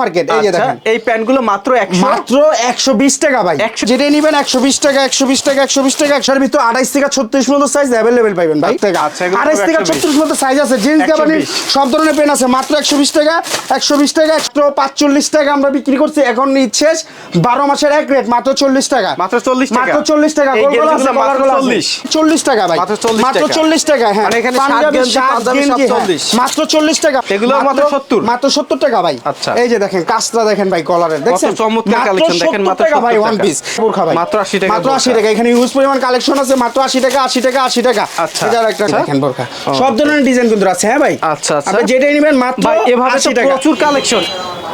Market এই যে আচ্ছা, দেখেন। এই প্যান্টগুলো মাত্র 100 মাত্র একশো বিশ টাকা ভাই। 120 যেটাই নিবেন একশো বিশ টাকা একশো বিশ টাকা একশো বিশ টাকা একশোর ভিতর আঠাইশ থেকে ছত্রিশ মতো সাইজ অ্যাভেলেবেল পাইবেন ভাই। আচ্ছা, এগুলো আঠাইশ থেকে 120 ছত্রিশ মতো সাইজ আছে। জিন্স 120 কাবানি সব ধরনের পেন আছে। মাত্র একশো বিশ টাকা একশো বিশ টাকা একশো পাঁচচল্লিশ টাকা আমরা বিক্রি করছি। এখন শেষ বারো মাসের এক রেট মাত্র চল্লিশ টাকা। মাত্র 40 টাকা? মাত্র চল্লিশ টাকা এই গোলগোলা আছে, মাত্র আছে। 40 চল্লিশ টাকা ভাই। মাত্র 40 মাত্র টাকা। চল্লিশ টাকা হ্যাঁ। মানে এখানে পাঞ্জাবি, শার্ট, গেঞ্জি, হ্যাঁ। 40 মাত্র চল্লিশ টাকা। এগুলো মাত্র 70 মাত্র সত্তর টাকা ভাই। আচ্ছা। এই যে দেখেন কাজটা দেখেন ভাই কলারের দেখছেন? চমৎকার কালেকশন দেখেন দেখেন, 70 মাত্র টাকা ভাই 70 ওয়ান। পিস বোরখা ভাই। মাত্র 80 টাকা মাত্র 80 টাকা এখানে ইউজ পরিমাণ কালেকশন আছে মাত্র 80 টাকা 80 টাকা 80 টাকা। আচ্ছা। এটা একটা আচ্ছা। দেখেন বোরখা সব ধরনের ডিজাইন কিন্তু আছে হ্যাঁ ভাই? আচ্ছা, আচ্ছা। আপনি যেটাই নেবেন মাত্র ভাই এভাবে 80 টাকা। প্রচুর কালেকশন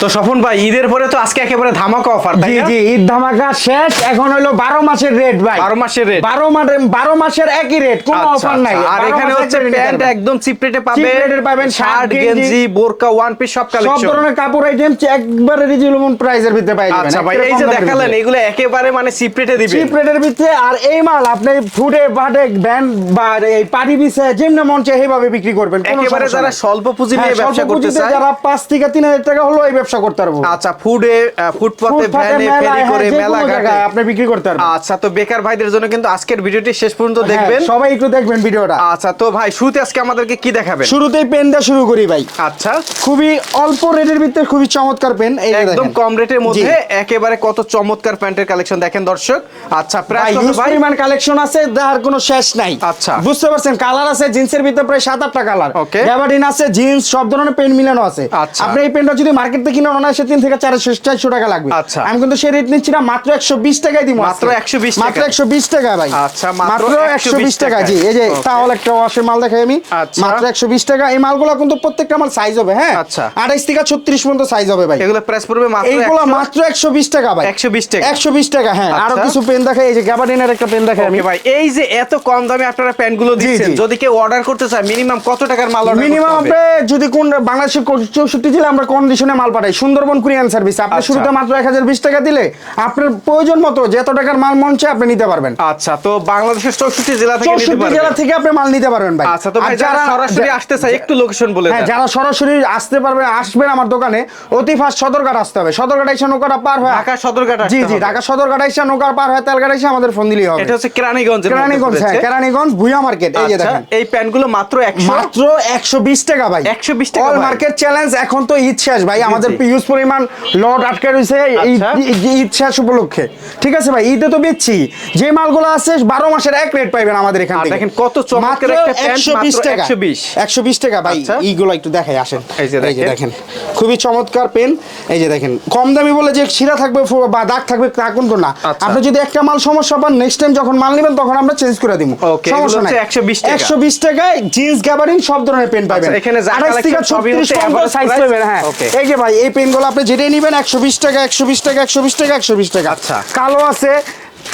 তো স্বপন ভাই ঈদের পরে তো আজকে একেবারে ধামাকা অফার জি জি ঈদ ধামাকা শেষ এখন হলো 12 মাসের রেট ভাই। 12 মাসের rate। 12 মাসের 12 মাসের একই রেট কোনো আচ্ছা, অফার নাই। আচ্ছা। আর এখানে হচ্ছে প্যান্ট একদম চিপ রেটে Cheap পাবে rate এর পাবেন, শার্ট গেঞ্জি। বোরকা ওয়ান পিস সব কালেকশন সব ধরনের কাপড় আইটেম একবারে রিজনেবল প্রাইসের ভিতরে পাই যাবেন। আচ্ছা ভাই এই যে দেখালেন এগুলো একেবারে মানে চিপ রেটে দিবে। চিপ রেটের ভিতরে আর এই মাল আপনি ফুডে বাটে ব্যান্ড বা এই পার্টি বিসে যেমন মন চায় সেইভাবে বিক্রি করবেন একেবারে যারা স্বল্প পুঁজি হ্যাঁ, নিয়ে ব্যবসা করতে চায়। যারা পাঁচ থেকে তিন হাজার টাকা হলো এই ব্যবসা করতে পারব। আচ্ছা ফুডে ফুটপাতে ভ্যানে ফেরি হ্যাঁ, করে মেলা ঘাটে। আপনি বিক্রি করতে পারবেন। আচ্ছা তো বেকার ভাইদের জন্য কিন্তু আজকের ভিডিওটি শেষ পর্যন্ত হ্যাঁ, দেখবেন। সবাই একটু দেখবেন ভিডিওটা। আচ্ছা তো ভাই শুরুতে আজকে আমাদেরকে কি দেখাবেন? শুরুতেই পেন দিয়ে শুরু করি ভাই। আচ্ছা। খুবই অল্প রেটের ভিতরে খুবই চমৎকার পেন একদম কম রেটের মধ্যে একেবারে কত চমৎকার প্যান্টের কালেকশন দেখেন দর্শক। আচ্ছা প্রায় পরিমাণ কালেকশন আছে যার কোনো শেষ নাই। আচ্ছা। বুঝতে পারছেন কালার আছে জিন্সের ভিতরে প্রায় সাত আটটা কালার। Okay. গ্যাবার্ডিন আছে জিন্স সব ধরনের পেন মিলানো আছে। আচ্ছা। আপনি এই পেনটা যদি মার্কেট থেকে কিনে তিন থেকে চারশো চারশো টাকা লাগবে আচ্ছা। আমি কিন্তু সেই রেট নিচ্ছি না মাত্র একশো বিশ টাকায় দিব মাত্র আজকে। 120 মাত্র টাকা। একশো বিশ টাকা ভাই আচ্ছা, মাত্র একশো বিশ টাকা জি এই যে তাহলে একটা ওয়াশের মাল দেখাই আমি। মাত্র একশো বিশ টাকা এই মালগুলো কিন্তু প্রত্যেকটা আমার সাইজ হবে হ্যাঁ আচ্ছা। আঠাইশ থেকে ছত্রিশ পর্যন্ত সাইজ হবে ভাই এগুলো প্রাইস পড়বে মাত্র এইগুলো মাত্র একশো বিশ টাকা ভাই 120 টাকা। একশো বিশ টাকা হ্যাঁ আরও আচ্ছা। কিছু পেন দেখাই এই যে গ্যাবার্ডিনের একটা পেন দেখাই আমি ভাই এই যে এত কম দামে আপনারা প্যান্টগুলো দিচ্ছেন। যদি কেউ অর্ডার করতে চায় মিনিমাম কত টাকার মাল মিনিমাম আপনি যদি কোন বাংলাদেশের চৌষট্টি জেলা আমরা কন্ডিশনে মাল পাঠাই সুন্দরবন কুরিয়ান সার্ভিস আপনি আচ্ছা। শুরুতে মাত্র এক হাজার বিশ টাকা দিলে আপনার প্রয়োজন মতো যত টাকার মাল মন চায় আপনি নিতে পারবেন। আচ্ছা তো বাংলাদেশের চৌষট্টি জেলা থেকে নিতে চৌষট্টি জেলা থেকে আপনি মাল নিতে পারবেন ভাই। আচ্ছা তো ভাই যারা সরাসরি আসতে চায় একটু লোকেশন বলে হ্যাঁ যারা সরাসরি আসতে পারবে আসবেন আমার দোকানে অতি ফাস্ট সদরঘাট আসতে হবে। সদরঘাট এসে নৌকাটা পার হয় ঢাকা সদরঘাট জি জি। ঢাকা সদরঘাট এসে নৌকার পার হয় তেলঘাট এসে আমাদের ফোন দিলেই হবে। এটা হচ্ছে কেরানীগঞ্জের মধ্যে কেরানীগঞ্জ হ্যাঁ কেরানীগঞ্জ ভুয়া মার্কেট এই যে আচ্ছা, দেখেন। এই প্যান্টগুলো মাত্র 100 মাত্র একশো বিশ টাকা ভাই। 120 টাকা অল মার্কেট চ্যালেঞ্জ এখন তো ঈদ শেষ ভাই আমাদের। ইউজ পরিমাণ লট আটকে রয়েছে ঈদ আচ্ছা। ঈদ- শেষ উপলক্ষে। ঠিক আছে ভাই ঈদে তো বেচছি। যে মালগুলো আছে বারো মাসের এক রেট পাইবেন আমাদের এখানে থেকে। দেখেন কত চমৎকার একটা প্যান্ট, একশো বিশ টাকা। 120 একশো বিশ টাকা ভাই আচ্ছা। এইগুলো একটু দেখাই আসেন। এই যে দেখেন। খুবই চমৎকার পেন এই যে দেখেন কম দামি বলে যে শিরা থাকবে বা দাগ থাকবে তা কিন্তু না আচ্ছা। আপনি যদি একটা মাল সমস্যা পান নেক্সট টাইম যখন মাল নেবেন তখন আমরা চেঞ্জ করে দিব Okay, এগুলো হচ্ছে 120 টাকা। একশো বিশ টাকায় জিন্স গ্যাবারিন সব ধরনের পেন পাবেন আচ্ছা, এখানে যা আঠাশ থেকে collection সবই ছত্রিশ হচ্ছে পর্যন্ত সাইজ? পাবেন হ্যাঁ. এই যে ভাই এই পেনগুলো আপনি যেটাই নেবেন একশো বিশ টাকা একশো বিশ টাকা একশো বিশ টাকা একশো বিশ টাকা আচ্ছা। কালো আছে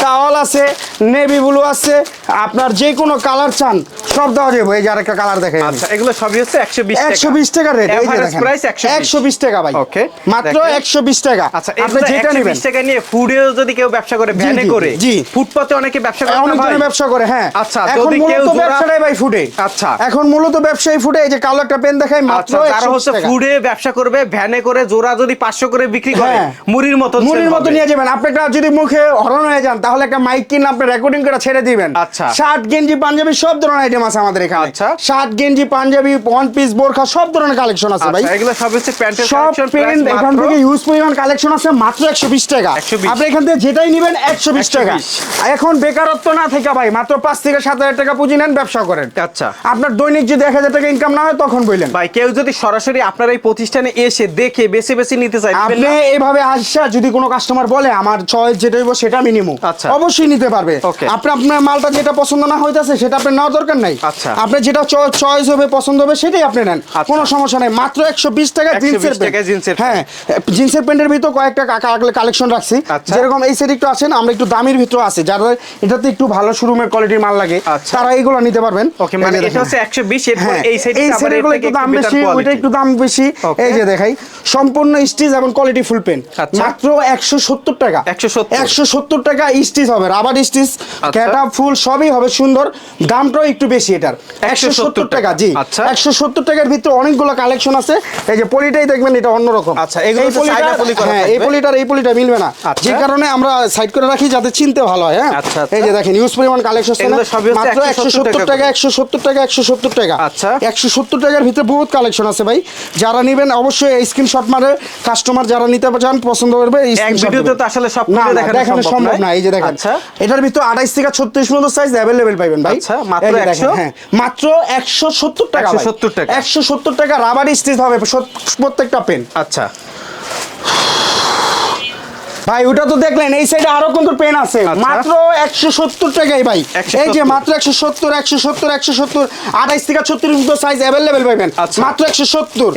কাওয়াল আছে নেভি ব্লু আছে আপনার যে কোনো কালার চান সব দেওয়া যাবে। এই যে আরেকটা কালার দেখে আচ্ছা এগুলো সবই হচ্ছে 120 টাকা। একশো বিশ টাকা রেট এই যে দেখেন। price 120 একশো বিশ টাকা ভাই। Okay, মাত্র দেখেন। একশো বিশ টাকা। আচ্ছা আপনি যেটা নেবেন। 120 টাকা নিয়ে ফুডেও যদি কেউ ব্যবসা করে ভ্যানে করে জি। ফুটপাতে অনেকে ব্যবসা করে অনেক? জনে ব্যবসা করে হ্যাঁ। আচ্ছা, এখন যদি কেউ ব্যবসাটাই ভাই ফুটে আচ্ছা। এখন মূলত ব্যবসায়ী ফুটে এই যে কালো একটা পেন দেখাই মাত্র আচ্ছা যারা 120 হচ্ছে ফুডে ব্যবসা করবে ভ্যানে করে জোড়া যদি 500 করে বিক্রি করে হ্যাঁ। মুড়ির মতো মুড়ির মতো নিয়ে যাবেন। আপনি যদি মুখে হরণ হয়ে যান তাহলে একটা মাইক কিনে আপনি রেকর্ডিং করে ছেড়ে দিবেন। আচ্ছা। শার্ট গেঞ্জি পাঞ্জাবি সব ধরনের আইটেম আছে আমাদের এখানে। আচ্ছা। শার্ট গেঞ্জি পাঞ্জাবি ওয়ান পিস বোরখা সব ধরনের কালেকশন আছে ভাই। আচ্ছা এগুলো সব হচ্ছে প্যান্টের সব price এখান থেকে ইউজ পরিমাণ কালেকশন আছে মাত্র একশো বিশ টাকা। 120 আপনি এখান থেকে যেটাই নেবেন একশো বিশ টাকা। আর এখন বেকারত্ব না থেকে ভাই মাত্র পাঁচ থেকে সাত হাজার টাকা পুঁজি নেন ব্যবসা করেন। আচ্ছা। আপনার দৈনিক যদি এক হাজার টাকা ইনকাম না হয় তখন বললেন ভাই কেউ যদি সরাসরি আপনার এই প্রতিষ্ঠানে এসে দেখে বেছে বেছে নিতে চায় আপনি না? এইভাবে আসা যদি কোনো কাস্টমার বলে আমার চয়েস যেটা হইব সেটা আমি নিমু। আচ্ছা। অবশ্যই নিতে পারবে। আপনি আপনার মালটা যেটা পছন্দ না হইতাছে সেটা আপনার নেওয়ার দরকার নাই। আচ্ছা। আপনি যেটা চয়েস হবে পছন্দ হবে সেটাই আপনি নেন। আচ্ছা। কোনো সমস্যা নাই। মাত্র একশো বিশ টাকা জিন্সের জিন্সের হ্যাঁ জিন্সের প্যান্টের ভিতর কয়েকটা কালেকশন রাখছি। আচ্ছা। যেরকম এই সেট একটু আছেন আমরা একটু দামের ভিতরে আছে। যারা এটাতে একটু ভালো শোরুমের কোয়ালিটির মাল লাগে আচ্ছা। তারা এইগুলো নিতে পারবেন। ওকে মানে এটা হচ্ছে 120 হ্যাঁ, এই সাইডে এই সেটগুলো একটু দাম বেশি ওইটা একটু দাম বেশি। এই যে দেখাই সম্পূর্ণ স্টিচ এবং কোয়ালিটি ফুল পেন আচ্ছা। মাত্র একশো সত্তর টাকা। 170 একশো সত্তর টাকা স্টিচ হবে রাবার স্টিচ ক্যাটা ফুল সবই হবে সুন্দর। দামটাও একটু বেশি এটার। একশো সত্তর টাকা। জি। আচ্ছা। একশো সত্তর টাকার ভিতরে অনেকগুলো কালেকশন আছে। এই যে পলিটাই দেখবেন এটা অন্যরকম আচ্ছা, এই পলিটা হ্যাঁ এই পলিটার এই পলিটা মিলবে না। আচ্ছা। যে কারণে আমরা সাইড করে রাখি যাতে চিনতে ভালো হয় হ্যাঁ? আচ্ছা, আচ্ছা। এই যে দেখেন ইউজ পরিমাণ কালেকশন মাত্র একশো সত্তর টাকা একশো সত্তর টাকা একশো সত্তর টাকা। আচ্ছা। একশো সত্তর টাকার ভিতরে বহুত কালেকশন আছে ভাই। যারা নেবেন অবশ্যই এই স্ক্রিনশট মারে। কাস্টমার যারা নিতে চান পছন্দ করবে এই এক ভিডিওতে তো আসলে সব দেখানো সম্ভব। না। এই যে দেখেন আচ্ছা। এটার ভিতর আঠাইশ থেকে ছত্রিশ মতো সাইজ অ্যাভেলেবেল পাবেন ভাই। আচ্ছা, মাত্র এই যে দেখেন, 100? হ্যাঁ মাত্র একশো সত্তর টাকা 170 টাকা। একশো সত্তর টাকা রাবার স্টিচ হবে প্রত্যেকটা পেন আচ্ছা। ভাই ওটা তো দেখলেন এই সাইডে আরও কিন্তু পেন আছে। আচ্ছা। মাত্র একশো সত্তর টাকাই ভাই। এই যে মাত্র একশো সত্তর একশো সত্তর একশো সত্তর আঠাইশ থেকে ছত্রিশ সাইজ অ্যাভেলেবেল পাবেন। মাত্র একশো সত্তর।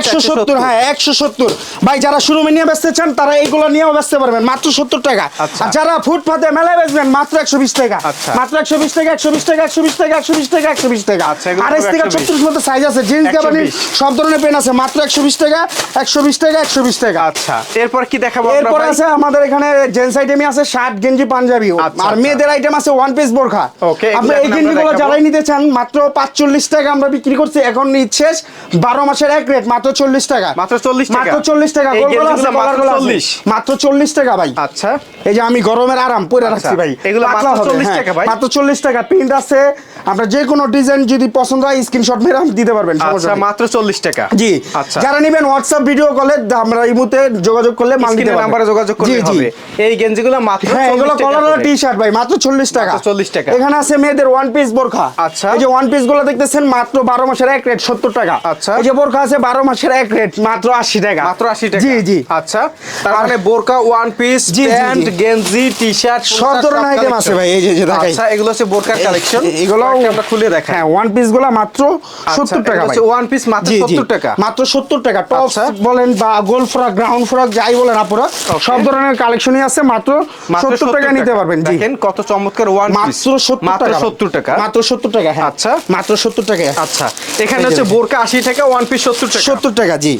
একশো সত্তর হ্যাঁ একশো সত্তর। ভাই যারা শোরুমে নিয়ে বেচতে চান তারা এইগুলো নিয়েও বেচতে পারবেন। মাত্র সত্তর টাকা। আচ্ছা। আর যারা ফুটপাতে মেলায় বেচবেন মাত্র একশো বিশ টাকা। আচ্ছা। মাত্র একশো বিশ টাকা একশো বিশ টাকা একশো বিশ টাকা একশো বিশ টাকা একশো বিশ টাকা। আঠাইশ থেকে ছত্রিশ মতো সাইজ আছে। জিন্স 120 সব ধরনের পেন আছে। মাত্র একশো বিশ টাকা একশো বিশ টাকা একশো বিশ টাকা। আচ্ছা। এরপর কি দেখাবো এরপর আছে আমাদের এখানে জেন্টস আইটেমে আছে শার্ট গেঞ্জি পাঞ্জাবি। আচ্ছা, আর আচ্ছা। মেয়েদের আইটেম আছে ওয়ান পিস বোরখা। এগুলো আপনি এই আমরা গেঞ্জিগুলো যারাই নিতে চান মাত্র পাঁচচল্লিশ টাকা আমরা বিক্রি করছি এখন নিচ্ছে বারো মাসের এক রেট মাত্র চল্লিশ টাকা। মাত্র 40 টাকা? মাত্র চল্লিশ টাকা এই আছে, গেঞ্জিগুলো মাত্র আছে। মাত্র চল্লিশ টাকা ভাই। আচ্ছা। এই যে আমি গরমের আরাম পরে আচ্ছা, রাখছি ভাই। এগুলো মাত্র হবে, 40 হ্যাঁ, টাকা ভাই? মাত্র চল্লিশ টাকা। প্রিন্ট আছে আপনার যে কোনো ডিজাইন যদি পছন্দ হয় স্ক্রিনশট মেরে দিতে পারবেন সমস্যা আচ্ছা মাত্র চল্লিশ টাকা। জি আচ্ছা। যারা নেবেন হোয়াটসঅ্যাপ ভিডিও কলে আমরা এই মুহূর্তে যোগাযোগ করলে মাল দিতে নাম্বারে যোগাযোগ করলে জি। হবে। এই গেঞ্জিগুলো মাত্র হ্যাঁ 40 এগুলো কলার করে। টি শার্ট ভাই মাত্র চল্লিশ টাকা। 40 টাকা। এখানে আছে মেয়েদের ওয়ান পিস বোরখা। আচ্ছা। এই যে ওয়ান পিসগুলো দেখতেছেন মাত্র বারো মাসের এক রেট সত্তর টাকা। আচ্ছা। এই যে বোরখা আছে বারো মাসের এক রেট মাত্র আশি টাকা। মাত্র 80 টাকা। জি জি। আচ্ছা। তার মানে বোরকা ওয়ান পিস। প্যান্ট গেঞ্জি টি শার্ট সব ধরনের আইটেম আছে ভাই এই যে যে দেখাই। আচ্ছা এগুলো হচ্ছে বোরখার কালেকশন এগুলো আমরা খুলে দেখাই। হ্যাঁ ওয়ান পিসগুলো মাত্র সত্তর টাকা ভাই। ওয়ান পিস মাত্র জি, জি। 70 টাকা। মাত্র সত্তর টাকা। টপ আচ্ছা। বলেন বা গোল ফ্রক গ্রাউন্ড ফ্রক যাই বলেন আপুরা সব ধরনের কালেকশনই আছে মাত্র মাত্র সত্তর টাকা। নিতে পারবেন দেখেন কত চমৎকার ওয়ান পিস মাত্র সত্তর মাত্র টাকা 70 টাকা। মাত্র সত্তর টাকা হ্যাঁ। আচ্ছা। মাত্র সত্তর টাকা। আচ্ছা। এখানে হচ্ছে। বোরকা 80 টাকা ওয়ান পিস 70 টাকা। জি।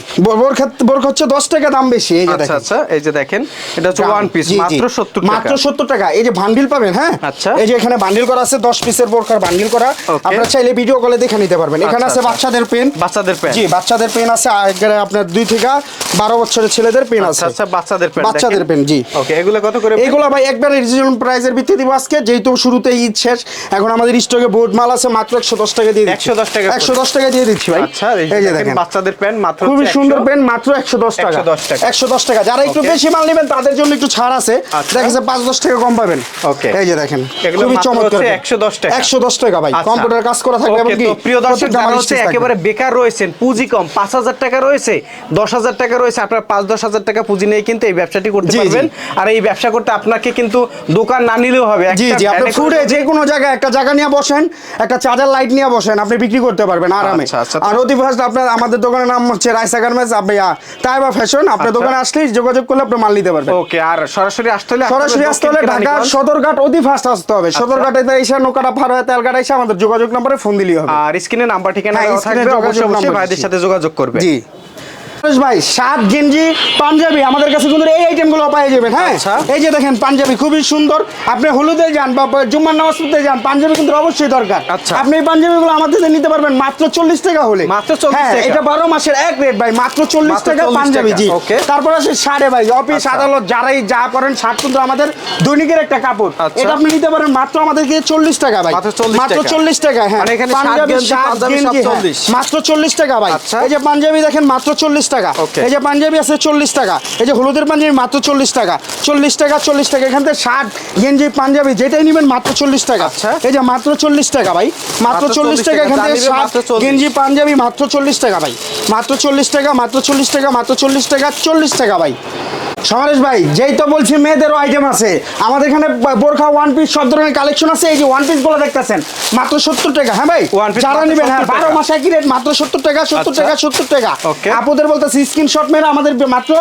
হচ্ছে দশ টাকা দাম বেশি এই যে আচ্ছা দেখেন। আচ্ছা এই যে দেখেন এটা হচ্ছে ওয়ান পিস জি। মাত্র 70 টাকা। মাত্র সত্তর টাকা। এই যে বান্ডিল পাবেন হ্যাঁ? আচ্ছা। এই যে এখানে বান্ডিল করা আছে দশ পিসের বোরখার বান্ডিল করা। আপনারা চাইলে ভিডিও কলে দেখে নিতে পারবেন। এখানে আচ্ছা, আছে আচ্ছা। বাচ্চাদের পেন বাচ্চাদের প্যান্ট জি বাচ্চাদের পেন আছে এখানে আপনার দুই থেকে বারো বছরের ছেলেদের পেন আছে। আচ্ছা আচ্ছা বাচ্চাদের প্যান্ট বাচ্চাদের পেন জি। ওকে এগুলো কত করে এইগুলো ভাই একবারে রিজনেবল প্রাইসের ভিত্তি দিব আজকে যেহেতু শুরুতে ঈদ শেষ। এখন আমাদের স্টকে বোর্ড মাল আছে মাত্র একশো দশ টাকা দিয়ে দিচ্ছি। 110 টাকা। একশো দশ টাকা দিয়ে দিচ্ছি ভাই। আচ্ছা এই যে দেখেন বাচ্চাদের পেন মাত্র খুবই সুন্দর পেন মাত্র একশো দশ টাকা। 110 টাকা। একশো দশ টাকা। যারা একটু বেশি মাল নেবেন তাদের জন্য একটু ছাড় আছে। আচ্ছা। দেখা যাচ্ছে পাঁচ দশ টাকা কম পাবেন। ওকে এই যে দেখেন এগুলো খুবই চমৎকার হচ্ছে 110 টাকা। একশো দশ টাকা। ভাই আচ্ছা। কম্পিউটার কাজ করা থাকবে এমনকি তো প্রিয় দর্শক যারা হচ্ছে একেবারে বেকার রয়েছেন পুঁজি কম পাঁচ হাজার টাকা রয়েছে দশ হাজার টাকা রয়েছে আপনার টাকা পুঁজি নিয়ে কিন্তু এই ব্যবসাটি করতে। পারবেন আর এই ব্যবসা করতে আপনাকে কিন্তু দোকান না নিলেও হবে জি জি আপনি ফুডে যে কোনো জায়গায় একটা জায়গা নিয়ে বসেন একটা চার্জার লাইট নিয়ে বসেন আপনি বিক্রি করতে পারবেন আরামে আচ্ছা, আচ্ছা। আর অতি ফার্স্ট আপনার আমাদের দোকানের নাম হচ্ছে রাইসা গার্মেন্টস আপনি তাইবা ফ্যাশন আপনার আচ্ছা। দোকানে আসলেই যোগাযোগ করলে আপনি মাল নিতে পারবেন ওকে আর সরাসরি আসতে হলে সরাসরি আসতে হলে ঢাকা সদরঘাট অতি ফার্স্ট আসতে হবে আচ্ছা। সদরঘাটে এসে নৌকাটা পার হয়ে তেলঘাট এসে আমাদের যোগাযোগ নাম্বারে ফোন দিলেই হবে। আর স্ক্রিনে নাম্বার ঠিকানা হ্যাঁ, থাকবে অবশ্যই ভাইদের সাথে যোগাযোগ করবে। জি। ভাই শার্ট গেঞ্জি পাঞ্জাবি আমাদের কাছে কিন্তু এই আইটেমগুলো পেয়ে যাবেন হ্যাঁ আচ্ছা। এই যে দেখেন পাঞ্জাবি খুবই সুন্দর আপনি হলুদে যান বা জুম্মার নামাজ পড়তে যান পাঞ্জাবি কিন্তু অবশ্যই দরকার আচ্ছা। আপনি এই পাঞ্জাবিগুলো আমাদের নিতে পারবেন মাত্র চল্লিশ টাকা হলে মাত্র 40 হ্যাঁ, এটা বারো মাসের এক রেট ভাই মাত্র চল্লিশ টাকা পাঞ্জাবি জি। তারপর আছে শাড়ে ভাই অফিস আচ্ছা। আদালত যারাই যা করেন শার্ট কিন্তু আমাদের দৈনিকের একটা কাপড়। এটা আপনি নিতে পারেন মাত্র আমাদেরকে চল্লিশ টাকা ভাই মাত্র 40 মাত্র টাকা। চল্লিশ টাকা হ্যাঁ মানে পাঞ্জাবি শার্ট, হ্যাঁ। 40 মাত্র চল্লিশ টাকা ভাই। এই যে পাঞ্জাবি দেখেন মাত্র চল্লিশ টাকা। এই যে পাঞ্জাবি আছে চল্লিশ টাকা এই যে হলুদের পাঞ্জাবি মাত্র চল্লিশ টাকা। চল্লিশ টাকা চল্লিশ টাকা এখান থেকে ষাট গেঞ্জি পাঞ্জাবি যেটাই নেবেন মাত্র চল্লিশ টাকা। আচ্ছা। এই যে মাত্র চল্লিশ টাকা ভাই মাত্র মাত্র চল্লিশ টাকা এখান থেকে শার্ট গেঞ্জি পাঞ্জাবি মাত্র চল্লিশ টাকা ভাই। মাত্র চল্লিশ টাকা মাত্র চল্লিশ টাকা মাত্র চল্লিশ টাকা চল্লিশ টাকা ভাই। সমরেশ ভাই যেই তো বলছি মেয়েদেরও আইটেম আছে আমাদের এখানে বোরখা ওয়ান পিস সব ধরনের কালেকশন আছে এই যে ওয়ান পিসগুলো দেখতেছেন মাত্র সত্তর টাকা হ্যাঁ ভাই যারা নেবেন হ্যাঁ বারো। মাস একই রেট মাত্র সত্তর টাকা সত্তর আচ্ছা। টাকা সত্তর টাকা. আপুদের বলতেছি স্ক্রিনশট মেরে আমাদের মাত্র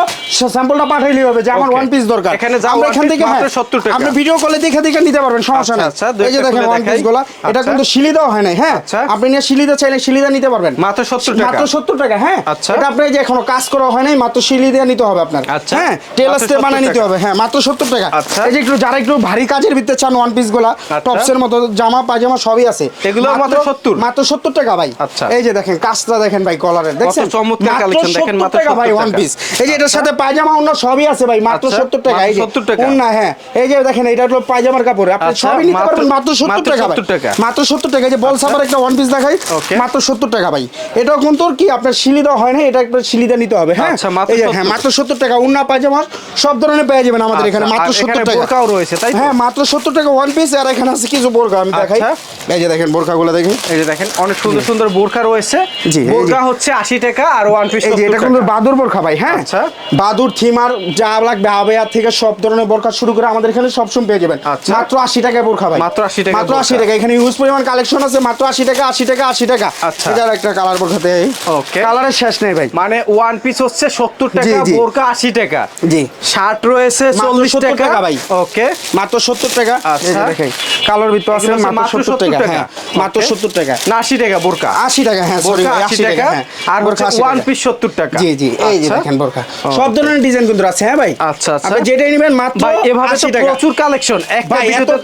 স্যাম্পলটা পাঠাইলেই হবে যে আমার ওয়ান পিস দরকার এখানে আমরা এখান থেকে মাত্র হ্যাঁ, 70 টাকা। আপনি ভিডিও কলে দেখে দেখে নিতে পারবেন সমস্যা আচ্ছা, নেই আচ্ছা, এই যে দেখেন ওয়ান পিসগুলা এটা। কিন্তু শিলি দেওয়া হয় নাই হ্যাঁ। আপনি নিয়ে শিলিদা চাইলে শিলিদা নিতে পারবেন মাত্র 70 টাকা। মাত্র সত্তর টাকা হ্যাঁ আচ্ছা। এটা আপনি যে এখনও কাজ করা হয় নাই মাত্র শিলি দিয়ে নিতে হবে আপনার আচ্ছা। হ্যাঁ টেলার মাত্র স্টে 70 বানিয়ে নিতে হবে। হ্যাঁ মাত্র সত্তর টাকা। আচ্ছা। এই যে একটু যারা একটু ভারী কাজের ভিতরে চান ওয়ান পিসগুলা আচ্ছা। টপসের মতো জামা পায়জামা সবই আছে। এগুলো মাত্র 70? মাত্র সত্তর টাকা ভাই। আচ্ছা। এই যে দেখেন কাজটা দেখেন ভাই কলারের দেখছেন? চমৎকার collection দেখেন, মাত্র টাকা ভাই ওয়ান পিস এই যে এটার সাথে পায়জামা অন্য সবই আছে ভাই মাত্র আচ্ছা, সত্তর টাকা। এই যে মাত্র 70 টাকা। ওন্না, হ্যাঁ। এই যে দেখেন এটা হলো পায়জামার কাপড়। আপনি আচ্ছা, সবই নিতে পারবেন মাত্র সত্তর টাকা ভাই। 70 টাকা। মাত্র সত্তর টাকা। এই যে বল সাবার একটা ওয়ান পিস দেখাই মাত্র সত্তর টাকা ভাই। এটাও কিন্তু কি আপনার শিলিদা হয় না এটা একটা শিলিদা নিতে হবে হ্যাঁ? আচ্ছা, মাত্র হ্যাঁ মাত্র সত্তর টাকা। উন্না পায়জামা সব ধরনের পেয়ে যাবেন আমাদের আচ্ছা, এখানে। মাত্র সত্তর টাকা। রয়েছে, তাই হ্যাঁ মাত্র সত্তর টাকা ওয়ান পিস আর এখানে আছে কিছু বোরকা আমি দেখাই। আচ্ছা। এই যে দেখেন বোরকাগুলো দেখেন। এই যে দেখেন অনেক সুন্দর সুন্দর বোরখা রয়েছে। জি, হচ্ছে আশি টাকা আর ওয়ান পিস এই যে এটা কিন্তু বাদুর ভাই হ্যাঁ? আচ্ছা। বাদুর থিমার যা লাগবে আবেয়ার থেকে সব ধরনের বোরখা শুরু করে আমাদের এখানে সবসময় পেয়ে যাবেন। আচ্ছা। মাত্র আশি টাকায় বোরখা ভাই। মাত্র 80 টাকায় মাত্র আশি টাকা এখানে ইউজ পরিমাণ কালেকশন আছে মাত্র আশি টাকা আশি টাকা আশি টাকা। আচ্ছা। এটার একটা কালার বোরখাতে Okay. কালারের শেষ নেই ভাই। মানে ওয়ান পিস হচ্ছে সত্তর টাকা। বোরকা আশি টাকা। জি। শার্ট রয়েছে মাত্র চল্লিশ টাকা। টাকা ভাই। ওকে। মাত্র সত্তর টাকা। আচ্ছা। দেখেন কালোর ভিতর আছে মাত্র মাত্র সত্তর 70 টাকা। টাকা। হ্যাঁ মাত্র Okay. সত্তর টাকা। না আশি টাকা বোরকা। আশি টাকা হ্যাঁ সরি বোরকা আশি টাকা হ্যাঁ আর 80 ওয়ান পিস সত্তর টাকা। জি জি এই যে আচ্ছা। দেখেন বোরখা সব ধরনের ডিজাইন কিন্তু আছে হ্যাঁ ভাই? আচ্ছা, আচ্ছা। আপনি যেটাই নেবেন মাত্র ভাই এভাবে তো 80 টাকা। প্রচুর কালেকশন একটা ভাই এত ভিডিওতে তো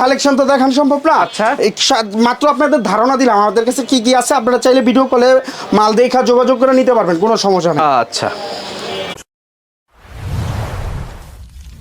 কালেকশন তো দেখানো সম্ভব না। আচ্ছা। মাত্র আপনাদের ধারণা দিলাম আমাদের কাছে কি কি আছে আপনারা চাইলে ভিডিও কলে মাল দেখা যোগাযোগ করে নিতে পারবেন কোনো সমস্যা নেই। আচ্ছা।